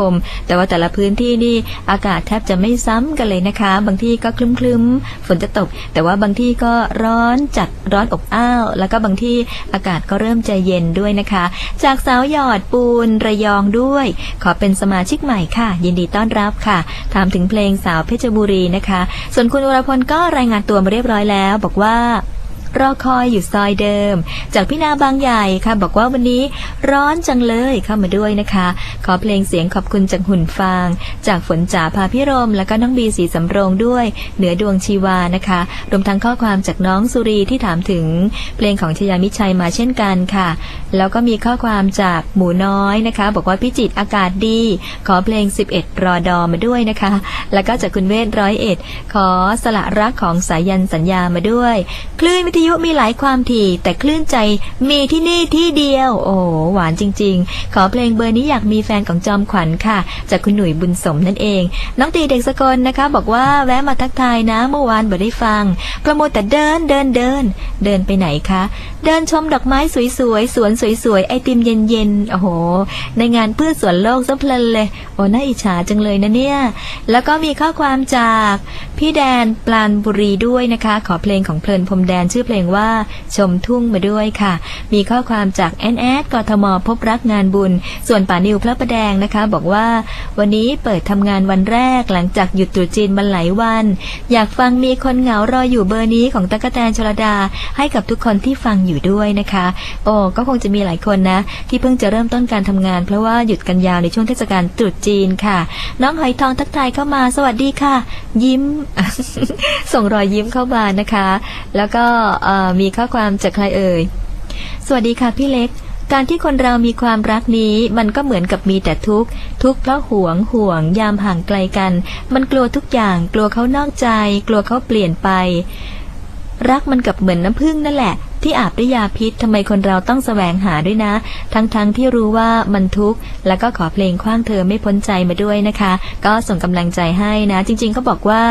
คมแต่ว่าแต่ละพื้นที่นี่อากาศแทบจะไม่ซ้ำกันเลยนะคะ บางที่ก็คลึ้มๆ ฝนจะตก แต่ว่าบางที่ก็ร้อนจัดร้อนอบอ้าว แล้วก็บางที่อากาศก็เริ่มใจเย็นด้วยนะคะ จากสาวหยอดปูนระยองด้วย ขอเป็นสมาชิกใหม่ค่ะ ยินดีต้อนรับค่ะ ถามถึงเพลงสาวเพชรบุรีนะคะ ส่วนคุณวรพลก็รายงานตัวมาเรียบร้อยแล้ว บอกว่า รอคอยอยู่ซอยเดิม จากพี่นาบางใหญ่ค่ะ บอกว่าวันนี้ร้อนจังเลยเข้ามาด้วยนะคะ ขอเพลงเสียงขอบคุณจากหุ่นฟาง จากฝนจ๋าพาพิรม แล้วก็น้องบีสีสำโรงด้วย เหนือดวงชีวานะคะ รวมทั้งข้อความจากน้องสุรีที่ถามถึง เพลงของชยามิชัยมาเช่นกันค่ะ แล้วก็มีข้อความจากหมูน้อยนะคะ บอกว่าพิจิตอากาศดี ขอเพลง 11 รอดอมาด้วยนะคะ แล้วก็จากคุณเวทร้อยเอ็ดขอสละรักของสายันสัญญามาด้วย คลื่นวิทยุมีหลายความถี่ แต่คลื่นใจมีที่นี่ที่เดียว โอ้หวานจริง ๆ ขอเพลงเบอร์นี้อยากมีแฟนของจอมขวัญค่ะ จากคุณหนุ่ยบุญสมนั่นเอง น้องตีเด็กสกลนะคะ บอกว่าแวะมาทักทายนะเมื่อวานบ่ได้ฟังกระโมวแต่เดินเดินเดิน เดินไปไหนคะ เดินชมดอกไม้สวยๆสวนสวยๆไอติมเย็นๆโอ้โห ในงานเพืชสวนโลกซะเพลินเลย โอ้น่าอิจฉาจังเลยนะเนี่ย แล้วก็มีข้อความจากพี่แดนปลานบุรีด้วยนะคะ ขอเพลงของเพลินพรมแดนชื่อเพลงว่าชมทุ่งมาด้วยค่ะ มีข้อความจากแอนแอดกทมพบรักงานบุญ ส่วนป่านิวพระประแดงนะคะ บอกว่า วันนี้เปิดทำงานวันแรกหลังจากหยุดตรุษจีนมาหลายวัน อยากฟังมีคนเหงารออยู่เบอร์นี้ของตะกะแตนชลดา ให้กับทุกคนที่ฟังอยู่ด้วยนะคะ โอ้ก็คงจะมีหลายคนนะ ที่เพิ่งจะเริ่มต้นการทำงาน เพราะว่าหยุดกันยาวในช่วงเทศกาลตรุษจีนค่ะ น้องหอยทองทักทายเข้ามาสวัสดีค่ะ ยิ้ม ส่งรอยยิ้มเข้ามานะคะ แล้วก็มีข้อความจากใครเอ่ย สวัสดีค่ะพี่เล็ก การที่คนเรามีความรักนี้มันก็เหมือนกับมีแต่ทุกข์ ทุกข์เพราะหวงห่วง ยามห่างไกลกัน มันกลัวทุกอย่าง กลัวเขานอกใจ กลัวเขาเปลี่ยนไป รักมันกับเหมือนน้ำผึ้งนั่นแหละที่อาบด้วยยาพิษทำไมคนเราต้องแสวงหาด้วยนะ ทั้งๆทที่รู้ว่ามันทุกข์ แล้วก็ขอเพลงคว้างเธอไม่พ้นใจมาด้วยนะคะ ก็ส่งกำลังใจให้นะ จริงๆเขาบอกว่า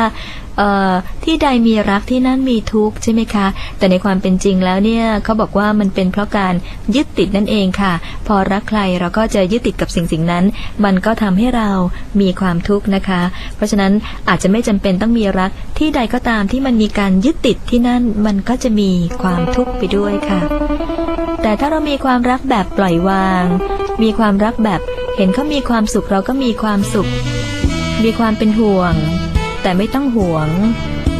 ที่ใดมีรักที่นั่นมีทุกข์ใช่ไหมคะ แต่ในความเป็นจริงแล้วเนี่ยเขาบอกว่ามันเป็นเพราะการยึดติดนั่นเองค่ะ พอรักใครเราก็จะยึดติดกับสิ่งสิ่งนั้น มันก็ทำให้เรามีความทุกข์นะคะ เพราะฉะนั้นอาจจะไม่จำเป็นต้องมีรักที่ใดก็ตามที่มันมีการยึดติดที่นั่นมันก็จะมีความทุกข์ไปด้วยค่ะ แต่ถ้าเรามีความรักแบบปล่อยวาง มีความรักแบบเห็นเขามีความสุขเราก็มีความสุข มีความเป็นห่วง แต่ไม่ต้องห่วง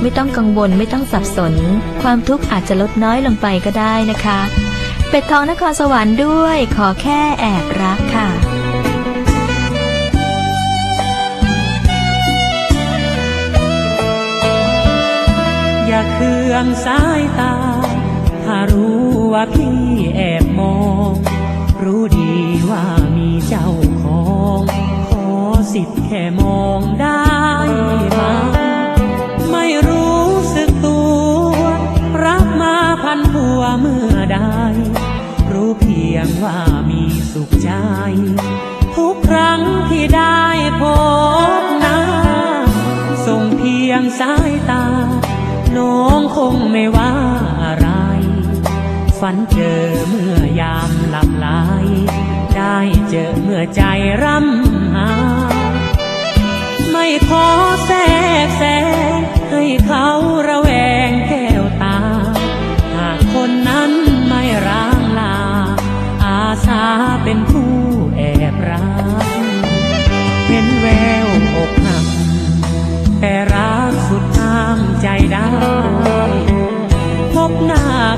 ไม่ต้องกังวลไม่ต้องสับสน ความทุกข์อาจจะลดน้อยลงไปก็ได้นะคะ เป็ดทองนครสวรรค์ด้วย ขอแค่แอบรักค่ะอย่าเคืองสายตา ถ้ารู้ว่าพี่แอบมอง รู้ดีว่ามีเจ้าของ ขอสิทธิ์แค่มองได้ พันผัวเมื่อใดรู้เพียงว่ามีสุขใจ ทุกครั้งที่ได้พบหน้าส่งเพียงสายตา น้องคงไม่ว่าอะไร ฝันเจอเมื่อยามหลับไหลได้เจอเมื่อใจร่ำหา ไม่ขอแทรกแซงให้เขา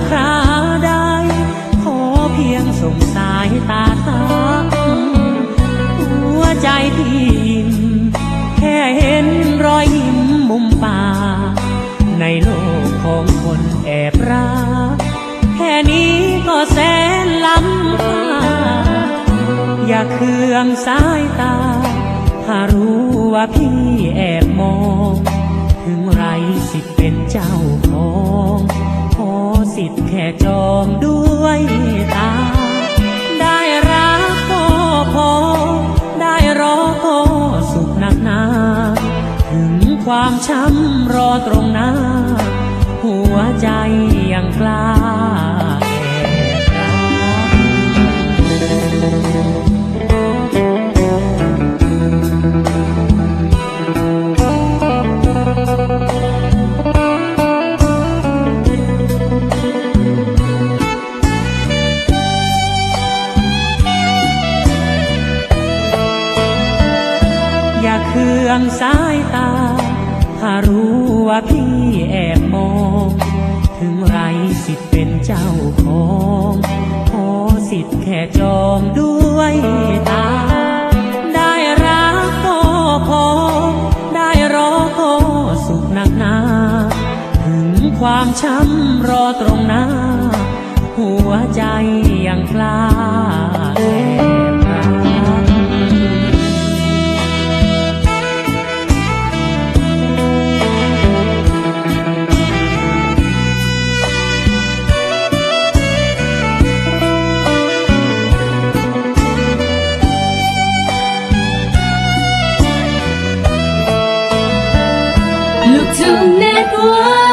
คราใดขอเพียงส่งสายตาทักหัวใจพี่อิ่มแค่เห็นรอยยิ้มมุมปากในโลกของคนแอบรักแค่นี้ก็แสนล้ำค่าอย่าเคืองสายตา ถ้ารู้ว่าพี่แอบมอง ถึงไรสิเป็นเจ้าของ ขอสิทธิ์แค่จองด้วยตา ได้รักก็พอ ได้รอก็สุขหนักหนา ถึงความช้ำรอตรงหน้า หัวใจยังกล้า รู้ว่าพี่แอบมอง ถึงไรสิทธิ์เป็นเจ้าของขอสิทธิ์แค่จองด้วยตา ได้รักก็พอ ได้รอก็สุขหนักหนา ถึงความช้ำ ลูกทุ่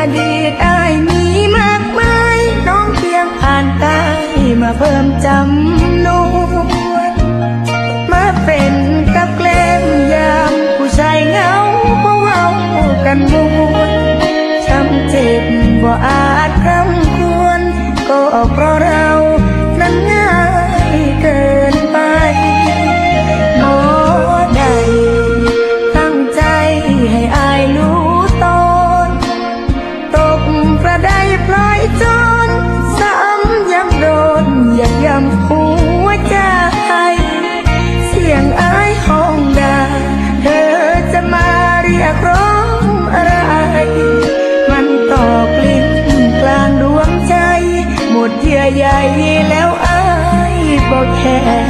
อดีตอายมีมากมายน้องเพียงผ่านตายมาเพิ่มจำนวนมาเป็นกับแกล้มยามผู้ชายเหงาเพราะเอากันมวนช้ำเจ็บบ่อาจคำควรก็เพราะ บ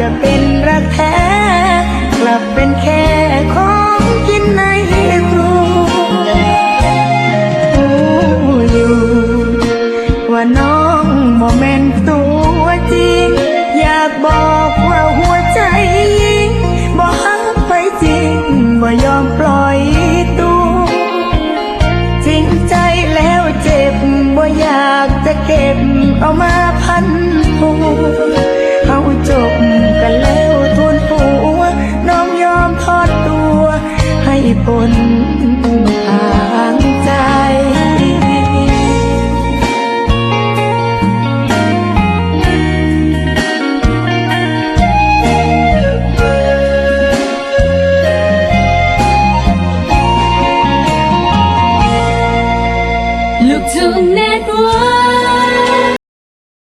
จะเป็นรักแท้ กลับเป็นแค่ของกินในครัวรู้อยู่ ว่าน้องบ่แม่นตัวจริง อยากบอกว่าหัวใจยิงบ่ฮักไปจริงบ่ยอมปล่อยตัวจริงใจแล้วเจ็บบ่อยากจะเก็บเอามาพันผูเ